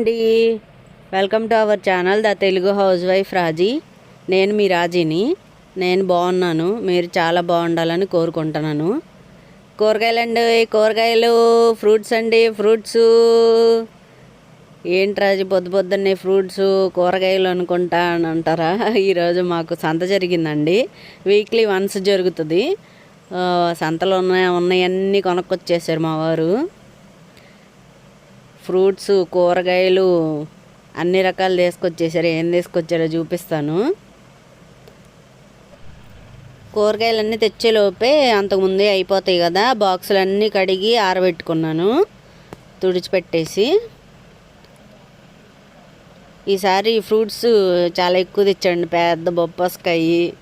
అండి. Welcome to our channel the Telugu housewife Raji నేను మీ రాజీని. నేను బాగున్నాను. మీరు చాలా బాగుండాలని కోరుకుంటున్నాను. కూరగాయలు అండి కూరగాయలు ఫ్రూట్స్ అండి ఫ్రూట్స్ ఏంటి రాజు పొద్దు పొద్దున్నే ఫ్రూట్స్ కూరగాయలు అనుకుంటా అని అంటారా? ఈరోజు మాకు సంత జరిగిందండి. వీక్లీ వన్స్ జరుగుతుంది. సంతలో ఉన్నాయి ఉన్నాయన్నీ కొనుక్కొచ్చేసారు మా వారు. ఫ్రూట్స్ కూరగాయలు అన్ని రకాలు తీసుకొచ్చేసారు. ఏం తీసుకొచ్చారో చూపిస్తాను. కూరగాయలు అన్నీ తెచ్చేలోపే అంతకుముందే అయిపోతాయి కదా. బాక్సులన్నీ కడిగి ఆరబెట్టుకున్నాను. తుడిచిపెట్టేసి. ఈసారి ఫ్రూట్స్ చాలా ఎక్కువ తెచ్చండి పెద్ద బొప్పస్కాయి.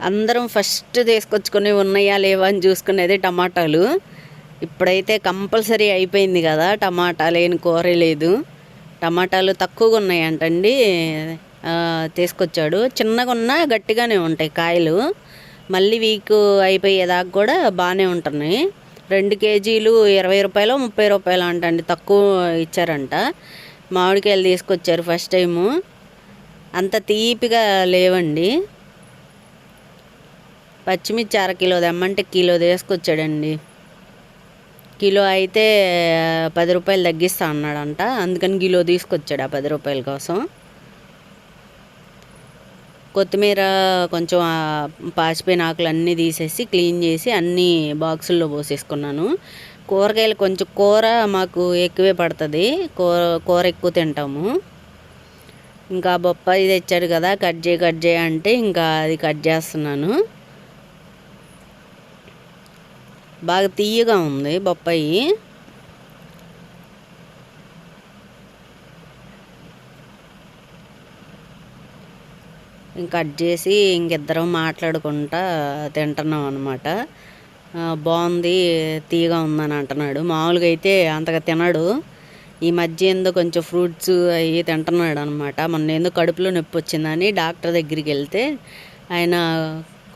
అందరం ఫస్ట్ తీసుకొచ్చుకొని ఉన్నాయా లేవా అని చూసుకునేది టమాటాలు. ఇప్పుడైతే కంపల్సరీ అయిపోయింది కదా టమాటా లేని కూర లేదు. టమాటాలు తక్కువగా ఉన్నాయంటండి. తీసుకొచ్చాడు. చిన్నగా ఉన్నా గట్టిగానే ఉంటాయి కాయలు. మళ్ళీ వీక్ అయిపోయేదాకా కూడా బాగానే ఉంటున్నాయి. రెండు కేజీలు ఇరవై రూపాయలు ముప్పై రూపాయలు అంటండి. తక్కువ ఇచ్చారంట. మామిడికాయలు తీసుకొచ్చారు ఫస్ట్ టైము. అంత తీపిగా లేవండి. పచ్చిమిర్చి అర కిలో తెమ్మంటే కిలో తీసుకొచ్చాడండి. కిలో అయితే పది రూపాయలు తగ్గిస్తా అన్నాడంట. అందుకని కిలో తీసుకొచ్చాడు ఆ పది రూపాయల కోసం. కొత్తిమీర కొంచెం పాచిపోయిన ఆకులు అన్నీ తీసేసి క్లీన్ చేసి అన్నీ బాక్సుల్లో పోసేసుకున్నాను. కూరగాయలు కొంచెం కూర మాకు ఎక్కువే పడుతుంది. కూర కూర ఎక్కువ తింటాము. ఇంకా బొప్పాయి తెచ్చాడు కదా కట్ చేయి కట్ చేయి అంటే ఇంకా అది కట్ చేస్తున్నాను. బాగా తీయగా ఉంది బొప్పాయి. కట్ చేసి ఇంకిద్దరం మాట్లాడుకుంటా తింటున్నాం అనమాట బాగుంది తీయగా ఉందని అంటున్నాడు. మామూలుగా అయితే అంతగా తినడు. ఈ మధ్య ఏందో కొంచెం ఫ్రూట్స్ అవి తింటున్నాడు అనమాట మొన్న ఏందో కడుపులో నొప్పి వచ్చిందని డాక్టర్ దగ్గరికి వెళ్తే ఆయన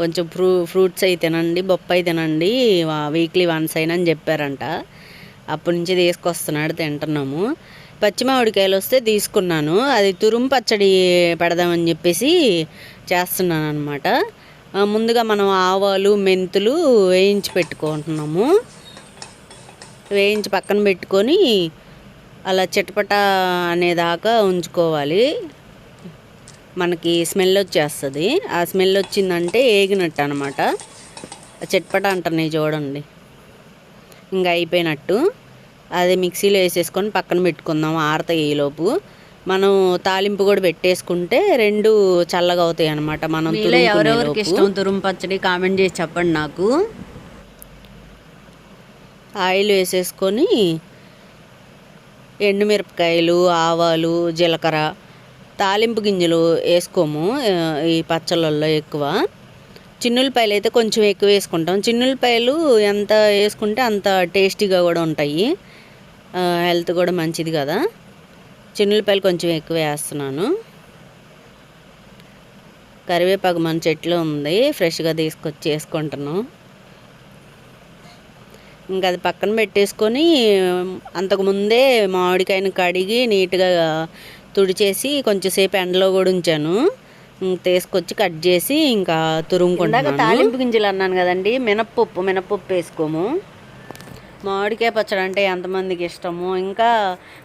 కొంచెం ఫ్రూ ఫ్రూట్స్ అవి తినండి బొప్పాయి తినండి వీక్లీ వన్స్ అయినా అని చెప్పారంట. అప్పటి నుంచి తీసుకొస్తున్నాడు తింటున్నాము. పచ్చి మామిడికాయలు వస్తే తీసుకున్నాను. అది తురుము పచ్చడి పెడదామని చెప్పేసి చేస్తున్నాను అనమాట ముందుగా మనం ఆవాలు మెంతులు వేయించి పెట్టుకుంటున్నాము. వేయించి పక్కన పెట్టుకొని అలా చిటపట అనేదాకా ఉంచుకోవాలి. మనకి స్మెల్ వచ్చేస్తుంది. ఆ స్మెల్ వచ్చిందంటే ఏగినట్టు అనమాట చిట్పట అంటున్నాయి చూడండి. ఇంకా అయిపోయినట్టు. అది మిక్సీలో వేసేసుకొని పక్కన పెట్టుకుందాం ఆరతాయి ఈలోపు మనం తాలింపు కూడా పెట్టేసుకుంటే రెండు చల్లగా అవుతాయి అనమాట మనం ఎవరెవరికి ఇష్టం తురుము పచ్చడి కామెంట్ చేసి చెప్పండి నాకు. ఆయిల్ వేసేసుకొని ఎండుమిరపకాయలు ఆవాలు జీలకర్ర తాలింపు గింజలు వేసుకోము ఈ పచ్చళ్ళల్లో ఎక్కువ. చిన్నులపాయలు అయితే కొంచెం ఎక్కువ వేసుకుంటాం. చిన్నులపాయలు ఎంత వేసుకుంటే అంత టేస్టీగా కూడా ఉంటాయి. హెల్త్ కూడా మంచిది కదా. చిన్నులపాయలు కొంచెం ఎక్కువ వేస్తున్నాను. కరివేపాకు మన చెట్లు ఉంది ఫ్రెష్గా తీసుకొచ్చి వేసుకుంటాను ఇంకా అది పక్కన పెట్టేసుకొని అంతకుముందే మామిడికాయను కడిగి నీట్గా తుడిచేసి కొంచెంసేపు ఎండలో కూడా ఉంచాను. తీసుకొచ్చి కట్ చేసి ఇంకా తురుముకుంటాను తాలింపు గింజలు అన్నాను కదండి మినప్పప్పు మినప్పప్పు వేసుకోము. మామిడికాయ పచ్చడి అంటే ఎంతమందికి ఇష్టము? ఇంకా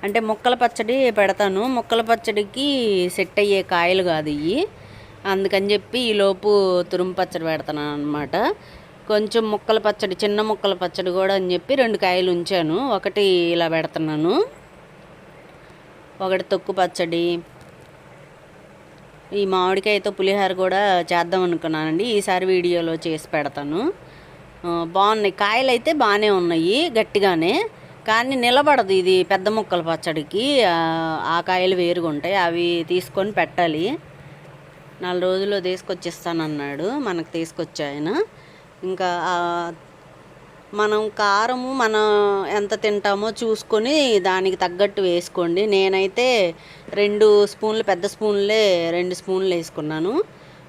అంటే ముక్కల పచ్చడి పెడతాను. ముక్కల పచ్చడికి సెట్ అయ్యే కాయలు కాదు ఇవి. అందుకని చెప్పి ఈలోపు తురుము పచ్చడి పెడతాను అనమాట కొంచెం ముక్కల పచ్చడి చిన్న ముక్కల పచ్చడి కూడా అని చెప్పి రెండు కాయలు ఉంచాను. ఒకటి ఇలా పెడుతున్నాను. ఒకటి తొక్కు పచ్చడి. ఈ మామిడికాయతో పులిహోర కూడా చేద్దాం అనుకున్నానండి. ఈసారి వీడియోలో చేసి పెడతాను. బాగున్నాయి. కాయలు అయితే బాగానే ఉన్నాయి గట్టిగానే. కానీ నిలబడదు ఇది పెద్ద ముక్కల పచ్చడికి. ఆ, కాయలు వేరుగా ఉంటాయి అవి తీసుకొని పెట్టాలి. నాలుగు రోజుల్లో తీసుకొచ్చిస్తానన్నాడు మనకు తీసుకొచ్చాయన. ఇంకా మనం కారము మనం ఎంత తింటామో చూసుకొని దానికి తగ్గట్టు వేసుకోండి. నేనైతే రెండు స్పూన్లు పెద్ద స్పూన్లే రెండు స్పూన్లు వేసుకున్నాను.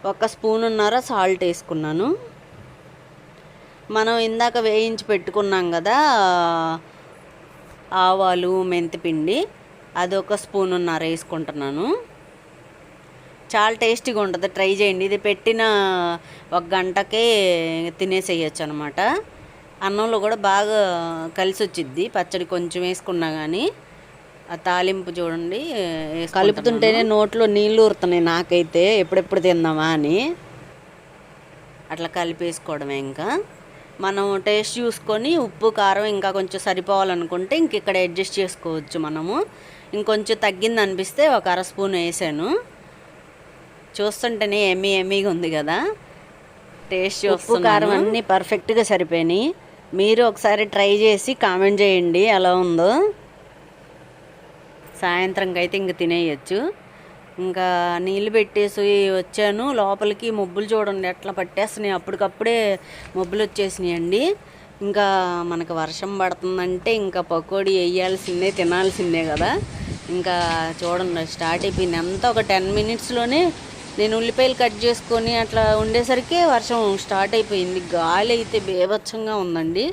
ఒక స్పూన్ స్పూనున్నర సాల్ట్ వేసుకున్నాను. మనం ఇందాక వేయించి పెట్టుకున్నాం కదా ఆవాలు మెంతిపిండి అదొక ఉన్నార వేసుకుంటున్నాను. చాలా టేస్టీగా ఉంటుంది. ట్రై చేయండి. ఇది పెట్టిన ఒక గంటకే తినేసేయచ్చు అనమాట అన్నంలో కూడా బాగా కలిసి వచ్చిద్ది పచ్చడి కొంచెం వేసుకున్నా కానీ ఆ తాలింపు చూడండి కలుపుతుంటేనే నోట్లో నీళ్ళు ఊరుతున్నాయి నాకైతే. ఎప్పుడెప్పుడు తిందామా అని. అట్లా కలిపేసుకోవడమే ఇంకా. మనం టేస్ట్ చూసుకొని ఉప్పు కారం ఇంకా కొంచెం సరిపోవాలనుకుంటే ఇంక ఇక్కడ అడ్జస్ట్ చేసుకోవచ్చు మనము. ఇంకొంచెం తగ్గింది అనిపిస్తే ఒక అర స్పూన్ వేసాను. చూస్తుంటేనే ఎమ్మీ ఎమ్మీగా ఉంది కదా. టేస్ట్ ఉప్పు కారం అన్నీ పర్ఫెక్ట్గా సరిపోయినాయి. మీరు ఒకసారి ట్రై చేసి కామెంట్ చేయండి ఎలా ఉందో. సాయంత్రంకి అయితే ఇంక తినేయచ్చు. ఇంకా నీళ్ళు పెట్టేసి వచ్చాను. లోపలికి మబ్బులు చూడండి ఎట్లా పట్టేస్తున్నాయి. అప్పటికప్పుడే మబ్బులు వచ్చేసినాయండి. ఇంకా మనకు వర్షం పడుతుందంటే ఇంకా పకోడీ వేయాల్సిందే తినాల్సిందే కదా. ఇంకా చూడండి స్టార్ట్ అయిపోయింది. అంతా ఒక టెన్ మినిట్స్లోనే నేను ఉల్లిపాయలు కట్ చేసుకొని అట్లా ఉండేసరికి వర్షం స్టార్ట్ అయిపోయింది. గాలి అయితే బేభత్సంగా ఉందండి.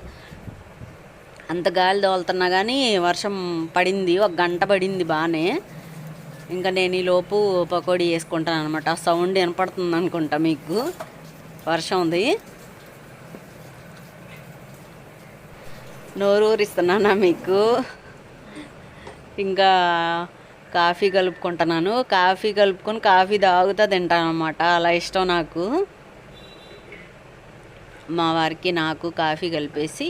అంత గాలి తోలుతున్నా కానీ వర్షం పడింది. ఒక గంట పడింది బాగానే ఇంకా నేను ఈ లోపు పకోడీ వేసుకుంటాను అనమాట ఆ సౌండ్ వినపడుతుంది అనుకుంటా మీకు. వర్షం ఉంది. నోరు ఊరిస్తున్నానా మీకు? ఇంకా కాఫీ కలుపుకుంటున్నాను. కాఫీ కలుపుకొని కాఫీ తాగుతా తింటాను అనమాట అలా ఇష్టం నాకు. మా వారికి నాకు కాఫీ కలిపేసి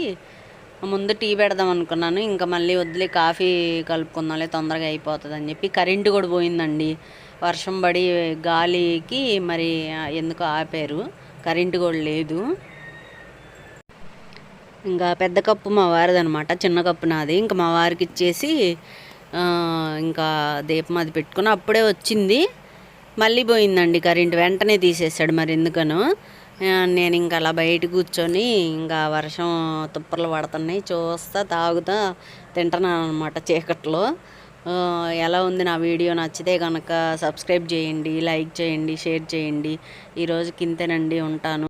ముందు టీ పెడదాం అనుకున్నాను. ఇంకా మళ్ళీ వదిలే కాఫీ కలుపుకుందాంలే తొందరగా అయిపోతుంది అని చెప్పి కరెంటు కూడా పోయిందండి. వర్షం పడి గాలికి మరి ఎందుకు ఆపారు. కరెంటు కూడా లేదు. ఇంకా పెద్ద కప్పు మా వారిది అనమాట చిన్న కప్పు నాది. ఇంకా మా వారికి ఇచ్చేసి ఇంకా దీపం అది పెట్టుకుని అప్పుడే వచ్చింది. మళ్ళీ పోయిందండి కరెంట్. వెంటనే తీసేసాడు మరి ఎందుకనో. నేను ఇంకా అలా బయట కూర్చొని ఇంకా వర్షం తుప్పర్లు పడుతున్నాయి. చూస్తా తాగుతా తింటున్నాను అనమాట చీకట్లో ఎలా ఉంది నా వీడియో నచ్చితే కనుక సబ్స్క్రైబ్ చేయండి లైక్ చేయండి షేర్ చేయండి. ఈరోజు కింతేనండి ఉంటాను.